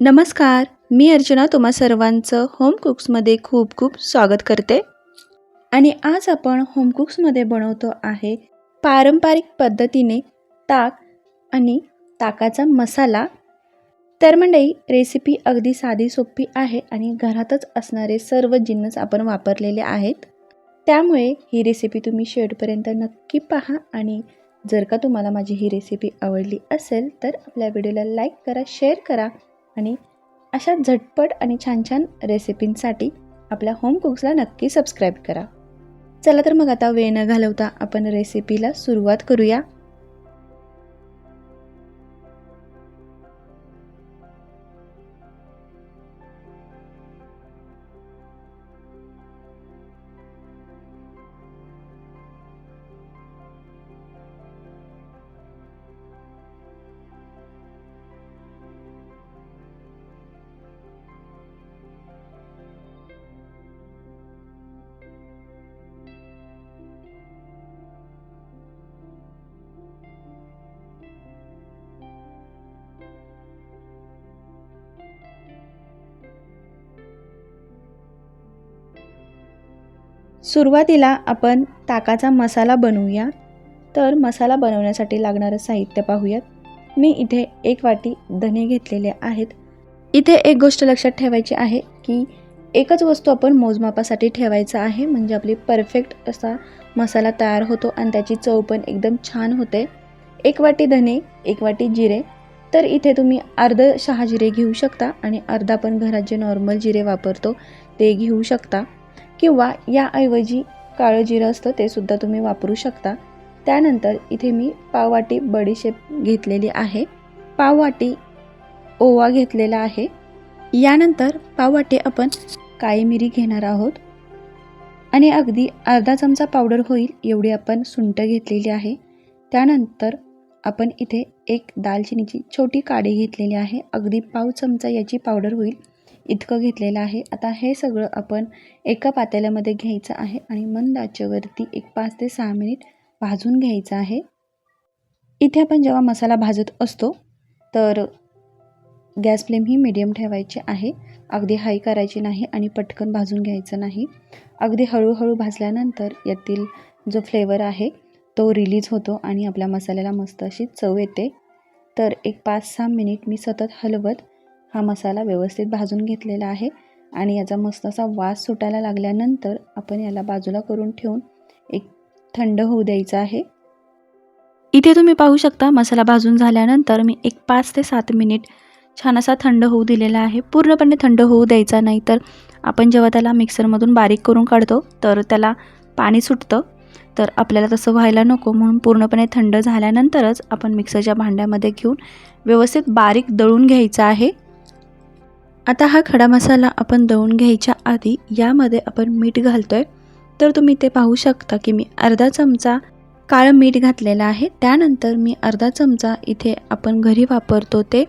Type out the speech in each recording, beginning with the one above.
नमस्कार मी अर्चना तुम्हा सर्वांचं होम कुक्समध्ये खूप खूप स्वागत करते. आणि आज आपण होम कुक्समध्ये बनवतो आहे पारंपरिक पद्धतीने ताक आणि ताकाचा मसाला. तर मंडई रेसिपी अगदी साधी सोपी आहे आणि घरातच असणारे सर्व जिन्नस आपण वापरलेले आहेत. त्यामुळे ही रेसिपी तुम्ही शेवटपर्यंत नक्की पहा आणि जर का तुम्हाला माझी ही रेसिपी आवडली असेल तर आपल्या व्हिडिओला लाईक करा शेअर करा आणि अशा झटपट आणि छान छान रेसिपींसाठी आपल्या होम कुक्सला नक्की सबस्क्राईब करा. चला तर मग आता वेळ न घालवता आपण रेसिपीला सुरुवात करूया. सुरुवातीला आपण ताकाचा मसाला बनवूया. तर मसाला बनवण्यासाठी लागणारं साहित्य पाहूयात. मी इथे एक वाटी धने घेतलेले आहेत. इथे एक गोष्ट लक्षात ठेवायची आहे की एकच वस्तू आपण मोजमापासाठी ठेवायचं आहे. म्हणजे आपली परफेक्ट असा मसाला तयार होतो आणि त्याची चव पण एकदम छान होते. एक वाटी धने एक वाटी जिरे. तर इथे तुम्ही अर्ध शहाजिरे घेऊ शकता आणि अर्धा पण घरात जे नॉर्मल जिरे वापरतो ते घेऊ शकता. किंवा याऐवजी काळं जिरं असतं ते सुद्धा तुम्ही वापरू शकता. त्यानंतर इथे मी पाववाटी बडीशेप घेतलेली आहे. पाववाटी ओवा घेतलेला आहे. यानंतर पाववाटी आपण काळी मिरी घेणार आहोत. आणि अगदी अर्धा चमचा पावडर होईल एवढी आपण सुंट घेतलेली आहे. त्यानंतर आपण इथे एक दालचिनीची छोटी काडी घेतलेली आहे. अगदी पाव चमचा याची पावडर होईल. इतकं घेतलेलं आहे. आता हे सगळं आपण एका पातेल्यामध्ये घ्यायचं आहे आणि मंद आचेवरती एक पाच ते सहा मिनिट भाजून घ्यायचं आहे. इथे आपण जेव्हा मसाला भाजत असतो तर गॅस फ्लेम ही मीडियम ठेवायची आहे. अगदी हाय करायची नाही आणि पटकन भाजून घ्यायचं नाही. अगदी हळूहळू भाजल्यानंतर यातील जो फ्लेवर आहे तो रिलीज होतो आणि आपल्या मसाल्याला मस्त अशी चव येते. तर एक पाच सहा मिनिट मी सतत हलवत हा मसाला व्यवस्थित भाजून घेतलेला आहे आणि याचा मस्त असा वास सुटायला लागल्यानंतर आपण याला बाजूला करून ठेवून एक थंड होऊ द्यायचा आहे. इथे तुम्ही पाहू शकता मसाला भाजून झाल्यानंतर मी एक पाच ते सात मिनिट छान असा थंड होऊ दिलेला आहे. पूर्णपणे थंड होऊ द्यायचा नाही तर आपण जेव्हा त्याला मिक्सरमधून बारीक करून काढतो तर त्याला पाणी सुटतं. तर आपल्याला तसं व्हायला नको म्हणून पूर्णपणे थंड झाल्यानंतरच आपण मिक्सरच्या भांड्यामध्ये घेऊन व्यवस्थित बारीक दळून घ्यायचं आहे. आता हा खडा मसाला आपण दळून घ्यायच्या आधी यामध्ये आपण मीठ घालतो आहे तर तुम्ही ते पाहू शकता की मी अर्धा चमचा काळं मीठ घातलेलं आहे. त्यानंतर मी अर्धा चमचा इथे आपण घरी वापरतो ते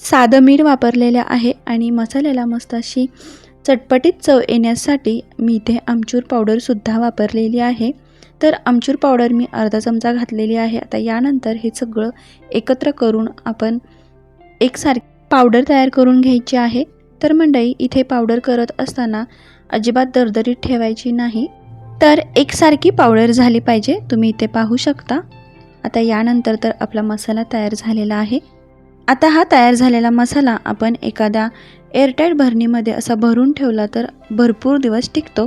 साधं मीठ वापरलेलं आहे आणि मसाल्याला मस्त अशी चटपटीत चव येण्यासाठी मी इथे आमचूर पावडरसुद्धा वापरलेली आहे. तर आमचूर पावडर मी अर्धा चमचा घातलेली आहे. आता यानंतर हे सगळं एकत्र करून आपण एकसारखी पावडर तयार करून घ्यायची आहे. तर मंडई इथे पावडर करत असताना अजिबात दरदरीत ठेवायची नाही. तर एकसारखी पावडर झाली पाहिजे तुम्ही इथे पाहू शकता. आता यानंतर तर आपला मसाला तयार झालेला आहे. आता हा तयार झालेला मसाला आपण एखाद्या एअरटाईट भरणीमध्ये असा भरून ठेवला तर भरपूर दिवस टिकतो.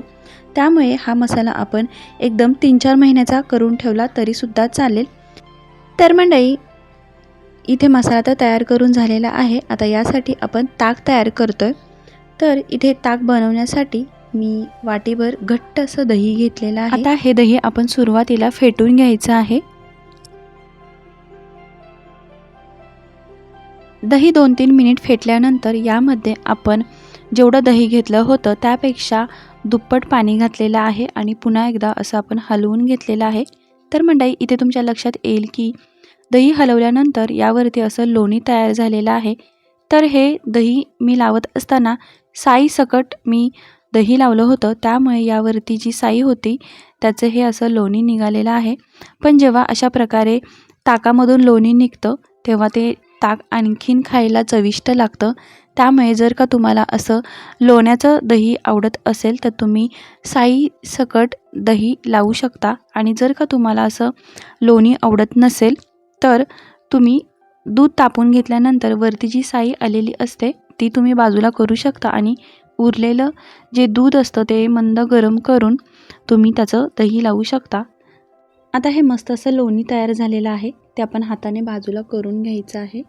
त्यामुळे हा मसाला आपण एकदम तीन चार महिन्याचा करून ठेवला तरीसुद्धा चालेल. तर मंडळी इथे मसाला तर तयार करून झालेला आहे. आता यासाठी आपण ताक तयार करतो आहे तर इथे ताक बनवण्यासाठी मी वाटीभर घट्ट असं दही घेतलेलं आहे. आता हे दही आपण सुरुवातीला फेटून घ्यायचं आहे. दही दोन तीन मिनिट फेटल्यानंतर यामध्ये आपण जेवढं दही घेतलं होतं त्यापेक्षा दुप्पट पाणी घातलेलं आहे आणि पुन्हा एकदा असं आपण हलवून घेतलेलं आहे. तर मंडळी इथे तुमच्या लक्षात येईल की दही हलवल्यानंतर यावरती असं लोणी तयार झालेलं आहे. तर हे दही मी लावत असताना साईसकट मी दही लावलं होतं. त्यामुळे यावरती जी साई होती त्याचं हे असं लोणी निघालेलं आहे. पण जेव्हा अशा प्रकारे ताकामधून लोणी निघतं तेव्हा ते ताक आणखीन खायला चविष्ट लागतं. त्यामुळे जर का तुम्हाला असं लोण्याचं दही आवडत असेल तर तुम्ही साई सकट दही लावू शकता. आणि जर का तुम्हाला असं लोणी आवडत नसेल तर तुम्ही दूध तापून घेतल्यानंतर वरती जी साई आलेली असते ती तुम्ही बाजूला करू शकता आणि उरलेलं जे दूध असतं ते मंद गरम करून तुम्ही त्याचं दही लावू शकता. आता हे मस्त असं लोणी तयार झालेलं आहे ते आपण हाताने बाजूला करून घ्यायचं आहे.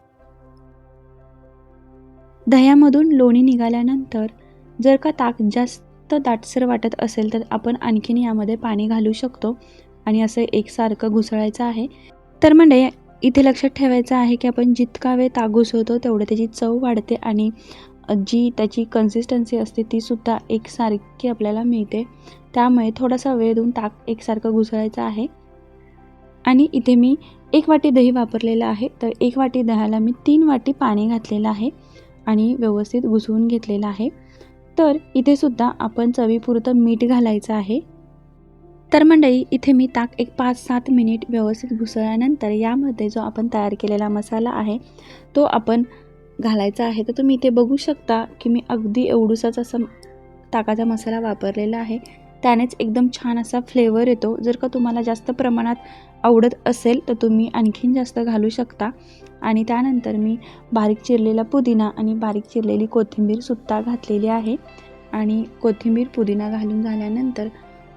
दह्यामधून लोणी निघाल्यानंतर जर का ताक जास्त दाटसर वाटत असेल तर आपण आणखीन यामध्ये पाणी घालू शकतो आणि असं एकसारखं घुसळायचं आहे. तर म्हणजे इथे लक्षात ठेवायचं आहे की आपण जितका वेळ ताक होतो तेवढं त्याची चव वाढते आणि जी त्याची कन्सिस्टन्सी असते तीसुद्धा एकसारखी आपल्याला मिळते. त्यामुळे थोडासा वेळ देऊन ताक एकसारखं घुसळायचं आहे. आणि इथे मी एक वाटी दही वापरलेलं आहे. तर एक वाटी दह्याला मी तीन वाटी पाणी घातलेलं आहे आणि व्यवस्थित घुसवून घेतलेलं आहे. तर इथे सुद्धा आपण चवीपुरतं मीठ घालायचं आहे. तर मंडळी इथे मी ताक एक पाच सात मिनिट व्यवस्थित घुसळल्यानंतर यामध्ये जो आपण तयार केलेला मसाला आहे तो आपण घालायचा आहे. तर तुम्ही इथे बघू शकता की मी अगदी एवढूसाच असं ताकाचा मसाला वापरलेला आहे. त्यानेच एकदम छान असा फ्लेवर येतो. जर का तुम्हाला जास्त प्रमाणात आवडत असेल तर तुम्ही आणखीन जास्त घालू शकता. आणि त्यानंतर मी बारीक चिरलेला पुदिना आणि बारीक चिरलेली कोथिंबीरसुद्धा घातलेली आहे. आणि कोथिंबीर पुदिना घालून झाल्यानंतर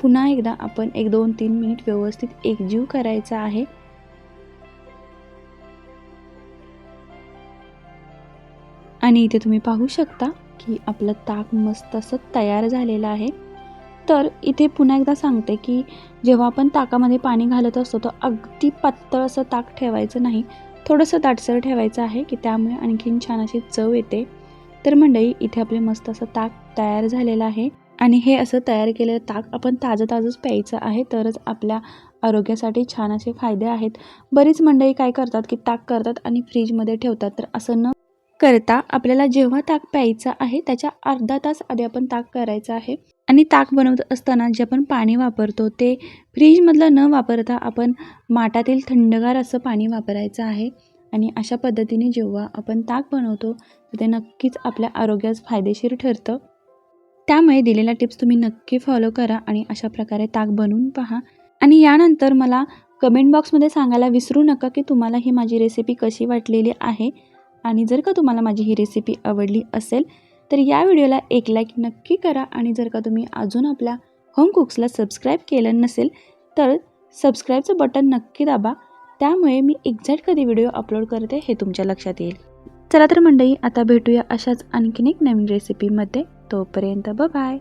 पुन्हा एकदा आपण एक दोन तीन मिनिट व्यवस्थित एकजीव करायचा आहे. आणि इथे तुम्ही पाहू शकता की आपलं ताक मस्त असं तयार झालेलं आहे. तर इथे पुन्हा एकदा सांगते की जेव्हा आपण ताकामध्ये पाणी घालत असतो तर अगदी पातळ असं ताक ठेवायचं नाही. थोडंसं दाटसर ठेवायचं आहे की त्यामुळे आणखीन छान अशी चव येते. तर मंडळी इथे आपले मस्त असं ताक तयार झालेलं आहे. आणि हे असं तयार केलेलं ताक आपण ताजं ताजंच प्यायचं आहे तरच आपल्या आरोग्यासाठी छान असे फायदे आहेत. बरीच मंडळी काय करतात की ताक करतात आणि फ्रीजमध्ये ठेवतात तर असं न करता आपल्याला जेव्हा ताक प्यायचं आहे त्याच्या अर्धा तास आधी आपण ताक करायचं आहे. आणि ताक बनवत असताना जे आपण पाणी वापरतो ते फ्रीजमधलं न वापरता आपण माठातील थंडगार असं पाणी वापरायचं आहे. आणि अशा पद्धतीने जेव्हा आपण ताक बनवतो तर ते नक्कीच आपल्या आरोग्यास फायदेशीर ठरतं. त्यामुळे दिलेल्या टिप्स तुम्ही नक्की फॉलो करा आणि अशा प्रकारे ताक बनवून पहा. आणि यानंतर मला कमेंट बॉक्समध्ये सांगायला विसरू नका की तुम्हाला ही माझी रेसिपी कशी वाटलेली आहे. आणि जर का तुम्हाला माझी ही रेसिपी आवडली असेल तर या व्हिडिओला एक लाईक नक्की करा. आणि जर का तुम्ही अजून आपल्या होम कुक्सला सबस्क्राईब केलं नसेल तर सबस्क्राईबचं बटन नक्की दाबा. त्यामुळे मी एक्झॅक्ट कधी व्हिडिओ अपलोड करते हे तुमच्या लक्षात येईल. चला तर मंडळी आता भेटूया अशाच आणखीन एक नवीन रेसिपीमध्ये तोपर्यंत बाय